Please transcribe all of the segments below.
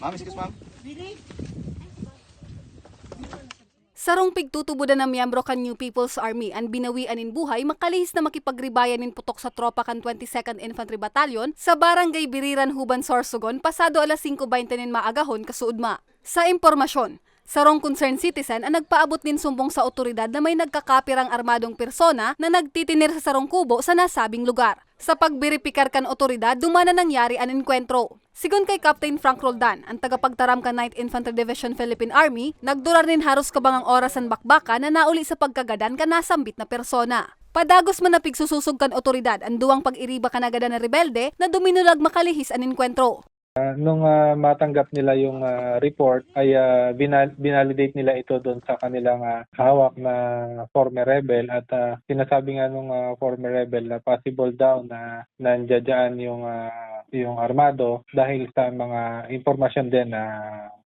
Ma'am, excuse ma'am. Sarong pigtutubo na ng miyembro kan New People's Army ang binawian in buhay makalihis na makipagribayan in putok sa tropa kan 22nd Infantry Battalion sa Barangay Biriran, Huban, Sorsogon pasado alas 5.20 nin maagahon kasuudma. Sa impormasyon, sarong concerned citizen ang nagpaabot din sumbong sa otoridad na may nagkakapirang armadong persona na nagtitinir sa sarong kubo sa nasabing lugar. Sa pagbiripikar kan otoridad, dumana nangyari an enkwentro. Sigon kay Captain Frank Roldan, ang tagapagtaram ka 9th Infantry Division Philippine Army, nagdurar nin haros kabangang orasan bakbaka na nauli sa pagkagadan ka nasambit na persona. Padagos man na pigsususog kan otoridad ang duwang pag-iriba kanagada na rebelde na duminulag makalihis an enkwentro. Ah, nung ah, matanggap nila yung ah, report ay ah, binal- binalidate nila ito doon sa kanilang ah, hawak na former rebel at ah, sinasabi nga nung ah, former rebel na possible daw na nandiyan yung ah, yung armado dahil sa mga impormasyon din na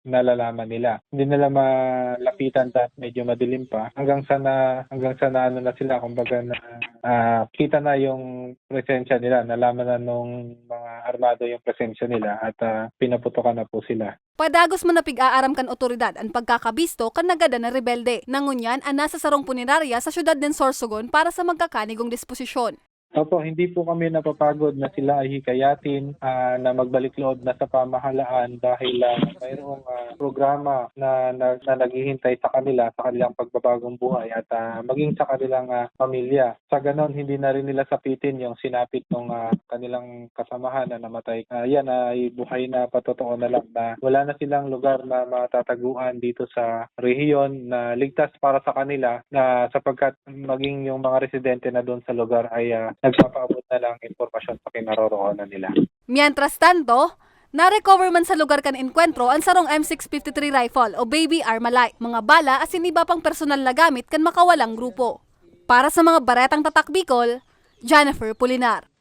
nalalaman nila. Hindi nila malapitan dahil medyo madilim pa hanggang sa na hanggang sa na ano na sila kumbaga na ah, kita na yung presensya nila, nalaman na nung mga armado yung presensya nila at ah, pinaputokan na po sila. Padagos man na pig-aaram kan otoridad ang pagkakabisto kan nagada na rebelde. Nangunyan ang nasa sarong punerarya sa syudad ng Sorsogon para sa magkakanigong disposisyon. Opo, hindi po kami napapagod na sila ay hikayatin ah, na magbalik loob na sa pamahalaan dahil ah, mayroong ah, programa na, na, na naghihintay sa kanila sa kanilang pagbabagong buhay at ah, maging sa kanilang ah, pamilya. Sa ganon, hindi na rin nila sapitin yung sinapit ng kanilang kasamahan na namatay. Ah, yan ay buhay na patotoo na lang na wala na silang lugar na matataguan dito sa rehiyon na ligtas para sa kanila na sapagkat maging yung mga residente na doon sa lugar ay ah, nagpapaabot na lang impormasyon sa kinaroroonan nila. Mientras tanto, na-recover man sa lugar kan enkwentro ang sarong M653 rifle o baby Armalite, mga bala as iba pang personal na gamit kan makawalang grupo. Para sa mga baretang tatak Bicol, Jennifer Pulinar.